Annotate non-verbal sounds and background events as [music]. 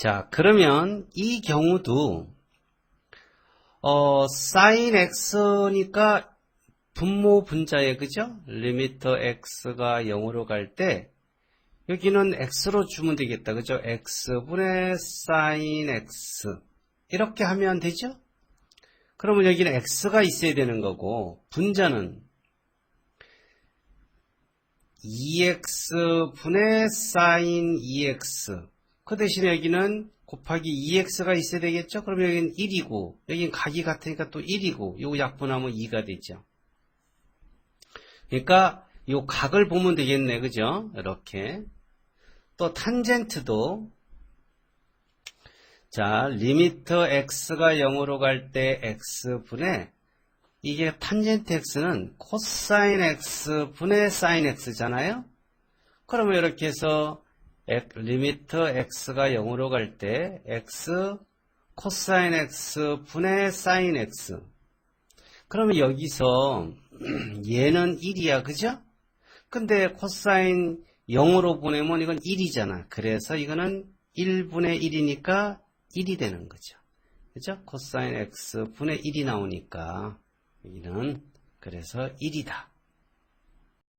자, 그러면 이 경우도 어, sin x니까 분모 분자에 그죠? 리미터 x가 0으로 갈 때 여기는 x로 주면 되겠다. 그죠? x분의 sin x 이렇게 하면 되죠? 그러면 여기는 x가 있어야 되는 거고 분자는 2x분의 sin 2x 그 대신에 여기는 곱하기 2x가 있어야 되겠죠? 그럼 여기는 1이고 여기는 각이 같으니까 또 1이고 요 약분하면 2가 되죠. 그러니까 요 각을 보면 되겠네. 그죠? 이렇게. 또 탄젠트도 자, 리미터 x가 0으로 갈 때 x분의 이게 탄젠트 x는 코사인 x분의 사인 x잖아요. 그러면 이렇게 해서 엑- 리미터 x가 0으로 갈 때 x 코사인 x 분의 사인 x. 그러면 여기서 [clears throat] 얘는 1이야, 그죠? 근데 코사인 0으로 보내면 이건 1이잖아. 그래서 이거는 1분의 1이니까 1이 되는 거죠. 그죠? 코사인 x 분의 1이 나오니까 여기는 그래서 1이다.